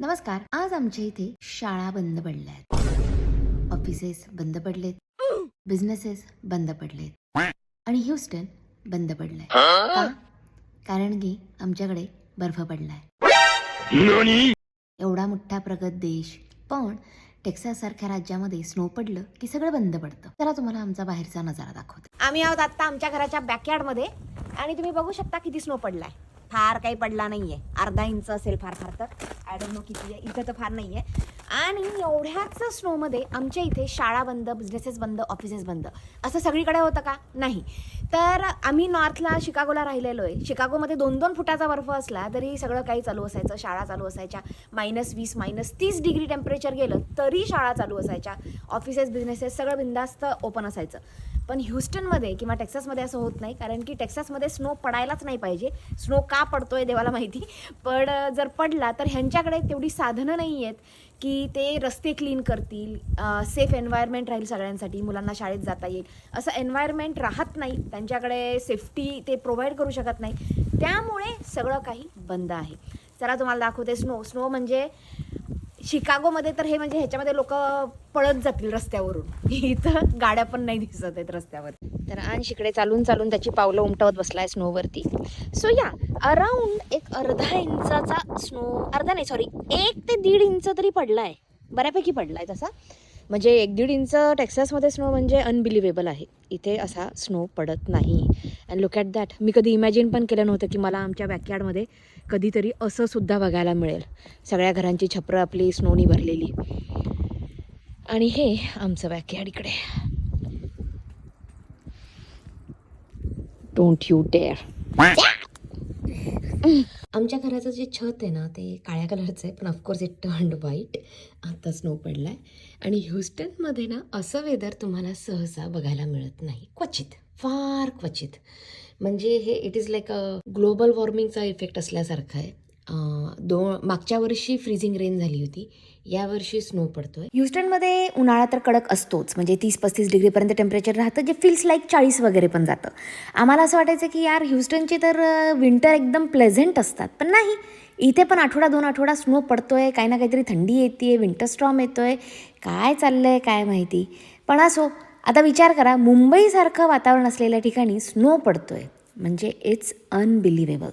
नमस्कार आज आमच्या इथे शाळा बंद पडल्या आहेत ऑफिसेस बंद पडलेत. बिझनेसेस बंद पडलेत. आणि ह्युस्टन बंद पडलंय. का? कारण की आमच्याकडे बर्फ पडलाय. एवढा मोठा प्रगत देश पण टेक्सास सारख्या राज्यामध्ये स्नो पडलं की सगळं बंद पडतं. चला तुम्हाला आमचा बाहेरचा नजारा दाखवते. आम्ही आहोत आता आमच्या घराच्या बॅकयार्डमध्ये आणि तुम्ही बघू शकता किती स्नो पडलाय. फार काही पडला नाहीये. अर्धा इंच असेल फार फार तर. आय डोंट नो किती आहे इथं तर फार नाहीये. आणि एवढ्याच स्नोमध्ये आमच्या इथे शाळा बंद बिझनेसेस बंद ऑफिसेस बंद. असं सगळीकडे होतं का? नाही. तर आम्ही नॉर्थला शिकागोला राहिलेलो आहे. शिकागोमध्ये दोन दोन फुटाचा बर्फ असला तरी सगळं काही चालू असायचं. शाळा चालू असायच्या. मायनस वीस मायनस तीस डिग्री टेम्परेचर गेलं तरी शाळा चालू असायच्या. ऑफिसेस बिझनेसेस सगळं बिंदास्त ओपन असायचं. पण ह्युस्टनमध्ये किंवा टेक्सासमध्ये असं होत नाही कारण की टेक्सासमध्ये स्नो पडायलाच नाही पाहिजे. स्नो का पडतोय देवाला माहिती. पण जर पडला तर ह्यांच्या त्यांच्याकडे तेवढी साधनं नाही आहेत की ते रस्ते क्लीन करतील सेफ एन्व्हायरमेंट राहील सगळ्यांसाठी मुलांना शाळेत जाता येईल. असं एन्व्हायरमेंट राहत नाही त्यांच्याकडे सेफ्टी ते प्रोव्हाइड करू शकत नाही. त्यामुळे सगळं काही बंद आहे. चला तुम्हाला दाखवते स्नो स्नो म्हणजे शिकागोमध्ये तर हे म्हणजे ह्याच्यामध्ये लोक पळत जातील रस्त्यावरून. इथं गाड्या पण नाही दिसत आहेत रस्त्यावर. तर अंश इकडे चालून चालून त्याची पावलं उमटवत बसलाय स्नोवरती सो या अराउंड एक अर्धा इंचाचा स्नो अर्धा नाही सॉरी एक ते दीड इंच तरी पडलाय. बऱ्यापैकी पडलाय तसा. म्हणजे एक दीड इंच टेक्सासमध्ये स्नो म्हणजे अनबिलिव्हेबल आहे. इथे असा स्नो पडत नाही. अँड लुक ॲट दॅट मी कधी इमॅजिन पण केलं नव्हतं की मला आमच्या बॅकयार्डमध्ये कधीतरी असं सुद्धा बघायला मिळेल. सगळ्या घरांची छपरं आपली स्नोनी भरलेली. आणि हे आमचं बॅकयार्ड इकडे. डोंट यू डेअर आमच्या घराचं जे छत आहे ना ते काळ्या कलरचं आहे पण of course it turned white आता स्नो पडलाय. आणि ह्युस्टनमध्ये ना असं वेदर तुम्हाला सहसा बघायला मिळत नाही. क्वचित फार क्वचित. म्हणजे हे it is like a global वॉर्मिंगचा effect असल्यासारखं आहे. दो दोन मागच्या वर्षी फ्रीजिंग रेन झाली होती. यावर्षी स्नो पडतोय. ह्युस्टनमध्ये उन्हाळा तर कडक असतोच. म्हणजे तीस पस्तीस डिग्रीपर्यंत टेम्परेचर राहतं जे फील्स लाईक चाळीस वगैरे पण जातं. आम्हाला असं वाटायचं की यार ह्युस्टनचे तर विंटर एकदम प्लेझेंट असतात. पण नाही. इथे पण आठवडा दोन आठवडा स्नो पडतोय काही ना काहीतरी थंडी येते विंटर स्ट्रॉम येतोय. काय चाललंय काय माहिती? पण असो आता विचार करा मुंबईसारखं वातावरण असलेल्या ठिकाणी स्नो पडतोय. म्हणजे इट्स अनबिलिव्हेबल